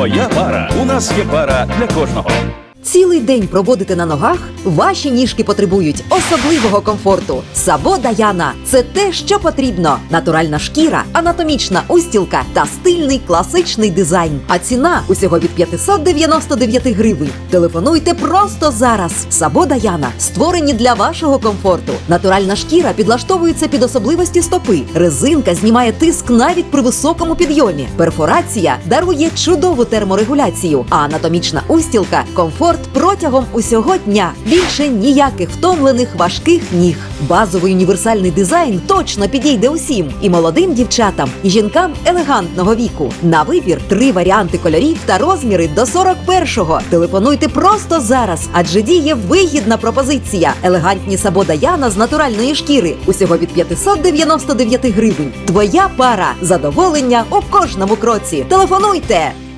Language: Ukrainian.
Твоя пара. У нас є пара для кожного. Цілий день проводити на ногах, ваші ніжки потребують особливого комфорту. Сабо Даяна це те, що потрібно: натуральна шкіра, анатомічна устілка та стильний класичний дизайн. А ціна усього від 599 гривень. Телефонуйте просто зараз. Сабо Даяна створені для вашого комфорту. Натуральна шкіра підлаштовується під особливості стопи. Резинка знімає тиск навіть при високому підйомі. Перфорація дарує чудову терморегуляцію, а анатомічна устілка комфорт протягом усього дня. Більше ніяких втомлених важких ніг. Базовий універсальний дизайн точно підійде усім і молодим дівчатам, і жінкам елегантного віку. На вибір три варіанти кольорів та розміри до 41-го. Телефонуйте просто зараз, адже діє вигідна пропозиція. Елегантні сабода Яна з натуральної шкіри. Усього від 599 гривень. Твоя пара задоволення у кожному кроці. Телефонуйте!